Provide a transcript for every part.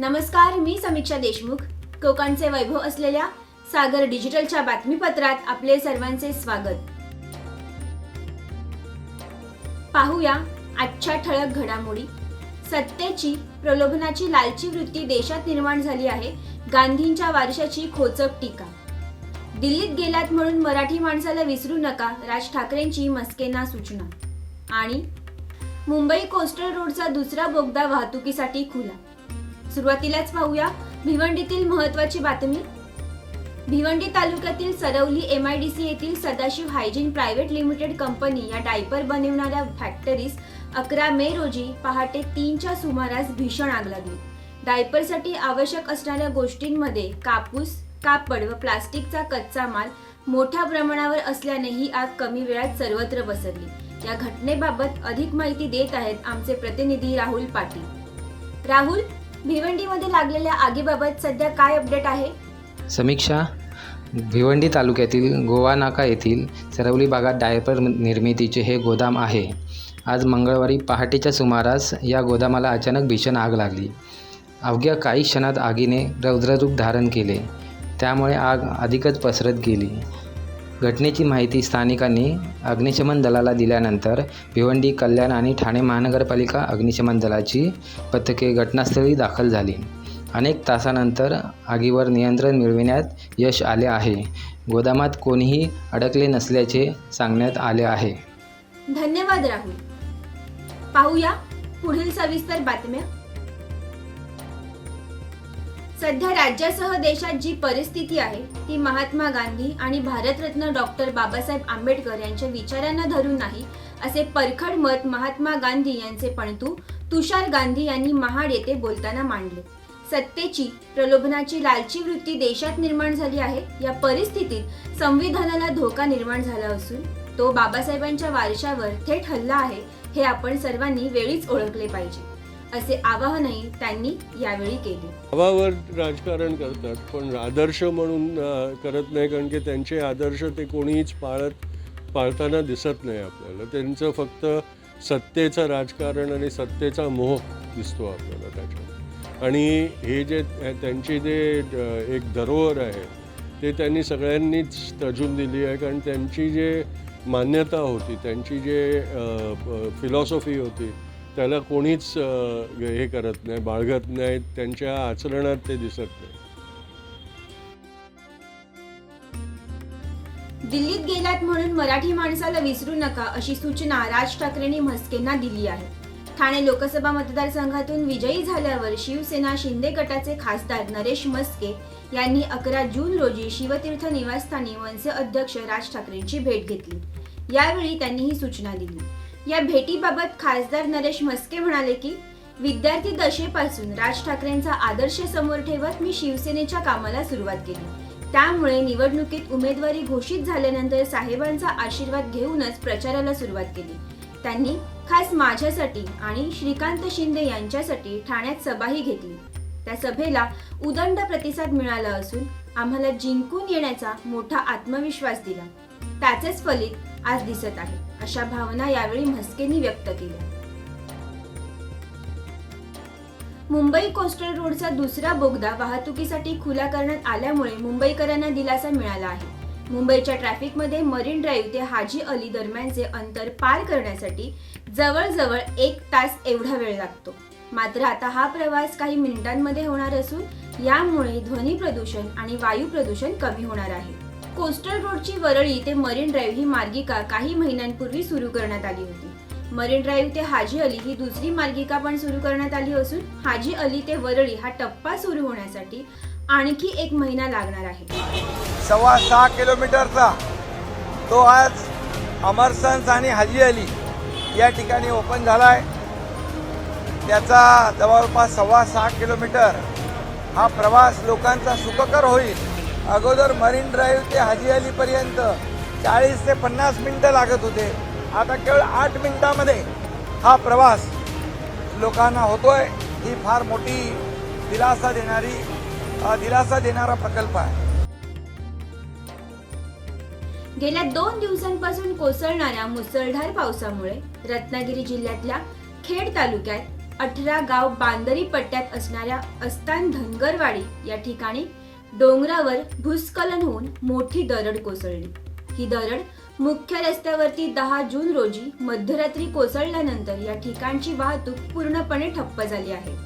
नमस्कार मी समीक्षा देशमुख. कोकणचे वैभव असलेल्या सागर डिजिटलच्या बातमीपत्रात आपले सर्वांचे स्वागत. पाहूया आजच्या ठळक घडामोडी. सत्तेची प्रलोभनाची लालची वृत्ती देशात निर्माण झाली आहे गांधींच्या वारशाची खोचक टीका. दिल्लीत गेलात म्हणून मराठी माणसाला विसरू नका राज ठाकरेंची मस्केना सूचना. आणि मुंबई कोस्टल रोडचा दुसरा बोगदा वाहतुकीसाठी खुला. सुरुवातीलाच पाहूया. भिवंडीतील महत्वाची बातमी. भिवंडी तालुक्यातील सरवली सी येथील Sadashiv hygiene private limited company या डायपर बनवणाऱ्या फॅक्टरीस अकरा मे रोजी पहाटे तीनच्या सुमारास भीषण आग लागली. डायपरसाठी आवश्यक असणाऱ्या गोष्टींमध्ये कापूस कापड व प्लास्टिकचा कच्चा माल मोठ्या प्रमाणावर असल्याने ही आग कमी वेळात सर्वत्र पसरली. या घटनेबाबत अधिक माहिती देत आहेत आमचे प्रतिनिधी राहुल पाटील. राहुल भिवंडीमध्ये लागलेल्या आगीबाबत सध्या काय अपडेट आहे? समीक्षा. भिवंडी तालुक्यातील गोवा नाका येथील सरवली भागात डायपर निर्मितीचे हे गोदाम आहे. आज मंगळवारी पहाटेच्या सुमारास या गोदामाला अचानक भीषण आग लागली. अवघ्या काही क्षणात आगीने रौद्ररूप धारण केले. त्यामुळे आग अधिकच पसरत गेली. घटनेची माहिती स्थानिकांनी अग्निशमन दलाला दिल्यानंतर भिवंडी कल्याण आणि ठाणे महानगरपालिका अग्निशमन दलाची पथके घटनास्थळी दाखल झाली. अनेक तासानंतर आगीवर नियंत्रण मिळविण्यात यश आले आहे. गोदामात कोणीही अडकले नसल्याचे सांगण्यात आले आहे. धन्यवाद राहुल. पाहूया पुढील सविस्तर बातम्या. सध्या राज्यासह देशात जी परिस्थिती आहे ती महात्मा गांधी आणि भारतरत्न डॉक्टर बाबासाहेब आंबेडकर यांच्या विचारांना धरून नाही असे परखड मत महात्मा गांधी यांचे पणतू तुषार गांधी यांनी महाड येथे बोलताना मांडले. सत्तेची प्रलोभनाची लालची वृत्ती देशात निर्माण झाली आहे या परिस्थितीत संविधानाला धोका निर्माण झाला असून तो बाबासाहेबांच्या वारशावर थेट हल्ला आहे हे आपण सर्वांनी वेळीच ओळखले पाहिजे. असे आवाहनही त्यांनी यावेळी केले. नावावर राजकारण करतात पण आदर्श म्हणून करत नाही कारण की त्यांचे आदर्श ते कोणीच पाळत पाळताना दिसत नाही आपल्याला. त्यांचं फक्त सत्तेचं राजकारण आणि सत्तेचा मोह दिसतो आपल्याला त्याच्यात. आणि हे जे त्यांची जे एक धरोहर आहे ते त्यांनी सगळ्यांनीच तजून दिली आहे कारण त्यांची जे मान्यता होती त्यांची जे फिलॉसॉफी होती त्याला कोणीच हे करत नाही बाळगत नाही त्यांच्या आचरणात ते दिसत नाही. दिल्लीत गेलात म्हणून मराठी माणसाला विसरू नका अशी सूचना राज ठाकरेंनी म्हस्केंना दिली आहे. ठाणे लोकसभा मतदारसंघातून विजयी झाल्यावर शिवसेना शिंदे गटाचे खासदार नरेश मस्के यांनी अकरा जून रोजी शिवतीर्थ निवासस्थानी मनसे अध्यक्ष राज ठाकरेंची भेट घेतली. यावेळी त्यांनी ही सूचना दिली. या भेटीबाबत खासदार नरेश मस्के म्हणाले की विद्यार्थी दशेपासून राज ठाकरेंचा आदर्श समोर ठेवत मी शिवसेनेच्या कामाला सुरुवात केली. त्यामुळे निवडणुकीत उमेदवारी घोषित झाल्यानंतर साहेबांचा आशीर्वाद घेऊनच प्रचाराला सुरुवात केली. त्यांनी खास माझ्यासाठी आणि श्रीकांत शिंदे यांच्यासाठी ठाण्यात सभाही घेतली. त्या सभेला उदंड प्रतिसाद मिळाला असून आम्हाला जिंकून येण्याचा मोठा आत्मविश्वास दिला. त्याचेच फलित आज दिसत आहे. अशा भावना यावेळी म्हस्केंनी व्यक्त केल्या. मुंबई कोस्टल रोडचा दुसरा बोगदा वाहतुकीसाठी खुला करण्यात आल्यामुळे मुंबईकरांना दिलासा मिळाला आहे. मुंबईच्या ट्रॅफिकमध्ये मरीन ड्राईव्ह ते हाजी अली दरम्यानचे अंतर पार करण्यासाठी जवळजवळ एक तास एवढा वेळ लागतो. मात्र आता हा प्रवास काही मिनिटांमध्ये होणार असून यामुळे ध्वनी प्रदूषण आणि वायू प्रदूषण कमी होणार आहे. कोस्टल रोडची वरळी ते मरीन ड्राईव्ह ही मार्गिका काही महिन्यांपूर्वी सुरू करण्यात आली होती. मरीन ड्राईव्ह ते हाजी अली ही दुसरी मार्गिका पण सुरू करण्यात आली असून हाजी अली ते वरळी हा टप्पा सुरू होण्यासाठी आणखी एक महिना लागणार आहे. सव्वा सहा किलोमीटरचा तो आज अमरसन्स आणि हाजी अली या ठिकाणी ओपन झाला आहे त्याचा जवळपास सव्वा सहा किलोमीटर हा प्रवास लोकांचा सुखकर होईल. अगोदर मरीन ड्राईव्ह ते हाजी अलीपर्यंत चाळीस ते पन्नास मिनटं लागत होते. आता केवळ आठ मिनिटामध्ये हा प्रवास लोकांना होतोय. ही फार मोठी दिलासा देणारी दिलासा देणारा प्रकल्प आहे. गेल्या दोन दिवसांपासून कोसळणाऱ्या मुसळधार पावसामुळे रत्नागिरी जिल्ह्यातल्या खेड तालुक्यात अठरा गाव बांदरी पट्ट्यात असणाऱ्या अस्तान धनगरवाडी या ठिकाणी डोंगरावर भूस्खलन होऊन मोठी दरड कोसळली. ही दरड मुख्य रस्त्यावरती दहा जून रोजी मध्यरात्री कोसळल्यानंतर या ठिकाणची वाहतूक पूर्णपणे ठप्प झाली आहे.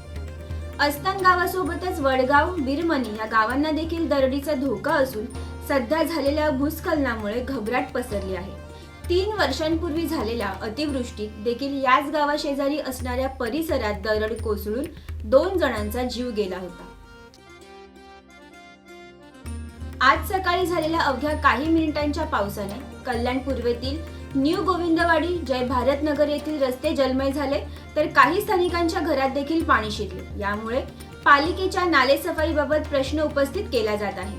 अस्तान गावासोबतच वडगाव बिरमणी या गावांना देखील दरडीचा धोका असून सध्या झालेल्या भूस्खलनामुळे घबराट पसरली आहे. तीन वर्षांपूर्वी झालेल्या अतिवृष्टीत देखील याच गावाशेजारी असणाऱ्या परिसरात दरड कोसळून दोन जणांचा जीव गेला होता. आज सकाळी झालेल्या अवघ्या काही मिनिटांच्या पावसाने कल्याण पूर्वेतील न्यू गोविंदवाडी जय भारत नगर येथील रस्ते जलमय झाले तर काही स्थानिकांच्या घरात देखील पाणी शिरले. यामुळे पालिकेच्या नालेसफाईबाबत प्रश्न उपस्थित केला जात आहे.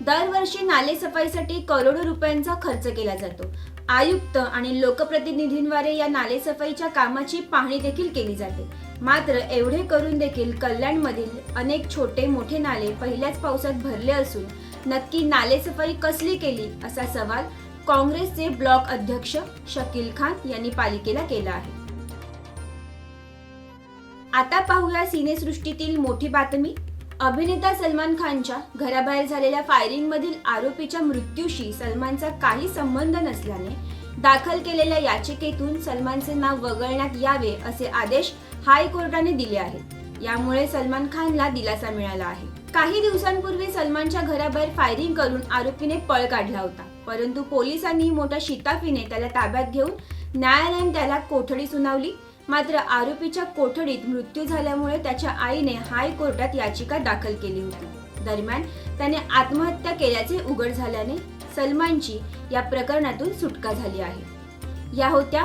दरवर्षी नालेसफाईसाठी करोडो रुपयांचा खर्च केला जातो. आयुक्त आणि लोकप्रतिनिधींद्वारे या नालेसफाईच्या कामाची पाहणी देखील केली जाते. मात्र एवढे करून देखील कल्याणमधील अनेक छोटे मोठे नाले पहिल्याच पावसात भरले असून नक्की नालेसफाई कसली केली असा सवाल काँग्रेसचे ब्लॉक अध्यक्ष शकील खान यांनी पालिकेला केला आहे. आता पाहूया सिनेसृष्टीतील मोठी बातमी. अभिनेता सलमान खानच्या घराबाहेर झालेल्या फायरिंग मधील आरोपीच्या मृत्यूशी सलमानचा काही संबंध नसल्याने दाखल केलेल्या याचिकेतून सलमानचे नाव वगळण्यात यावे असे आदेश हायकोर्टाने दिले आहेत. यामुळे सलमान खानला दिलासा मिळाला आहे. काही दिवसांपूर्वी सलमानच्या घराबाहेर फायरिंग करून आरोपीने पळ काढला होता. परंतु पोलिसांनी मोठ्या शिताफीने त्याला ताब्यात घेऊन न्यायालयाने त्याला कोठडी सुनावली. मात्र आरोपीच्या कोठडीत मृत्यू झाल्यामुळे त्याच्या आईने हायकोर्टात याचिका दाखल केली होती. दरम्यान त्याने आत्महत्या केल्याचे उघड झाल्याने सलमानची या प्रकरणातून सुटका झाली आहे. या होत्या